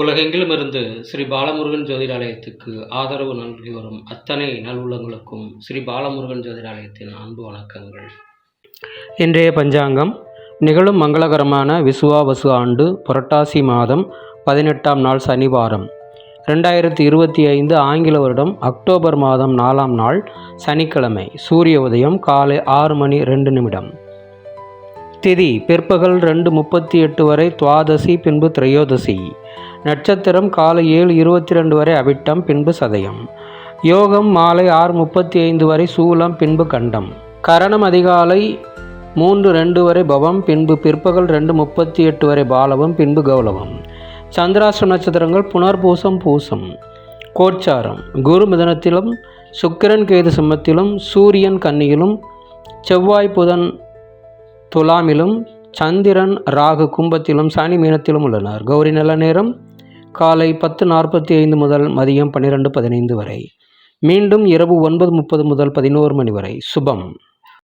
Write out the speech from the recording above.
உலகெங்கிலும் இருந்து ஸ்ரீ பாலமுருகன் ஜோதிடாலயத்துக்கு ஆதரவு நல்கி வரும் அத்தனை நல்வுள்ளங்களுக்கும் ஸ்ரீ பாலமுருகன் ஜோதிடாலயத்தின் அன்பு வணக்கங்கள். இன்றைய பஞ்சாங்கம் நிகழும் மங்களகரமான விசுவாவசு ஆண்டு புரட்டாசி மாதம் பதினெட்டாம் நாள் சனிவாரம். ரெண்டாயிரத்தி இருபத்தி ஐந்து ஆங்கில வருடம் அக்டோபர் மாதம் நாலாம் நாள் சனிக்கிழமை சூரிய உதயம் காலை ஆறு மணி ரெண்டு நிமிடம். திதி பிற்பகல் ரெண்டு முப்பத்தி எட்டு வரை துவாதசி பின்பு திரையோதசி. நட்சத்திரம் காலை ஏழு இருபத்தி ரெண்டு வரை அவிட்டம் பின்பு சதயம். யோகம் மாலை ஆறு முப்பத்தி ஐந்து வரை சூலம் பின்பு கண்டம். கரணம் அதிகாலை மூன்று ரெண்டு வரை பவம் பின்பு பிற்பகல் ரெண்டு முப்பத்தி எட்டு வரை பாலவம் பின்பு கௌலவம் சந்திராஷ்டிரம் நட்சத்திரங்கள் புனர்பூசம் பூசம். கோச்சாரம் குரு மிதனத்திலும் சுக்கிரன் கேது சிம்மத்திலும் சூரியன் கன்னியிலும் செவ்வாய் புதன் துலாமிலும் சந்திரன் ராகு கும்பத்திலும் சனி மீனத்திலும் உள்ளனர். கௌரி நல்ல நேரம் காலை பத்து நாற்பத்தி ஐந்து முதல் மதியம் பன்னிரெண்டு பதினைந்து வரை. மீண்டும் இரவு ஒன்பது முப்பது முதல் பதினோரு மணி வரை. சுபம்.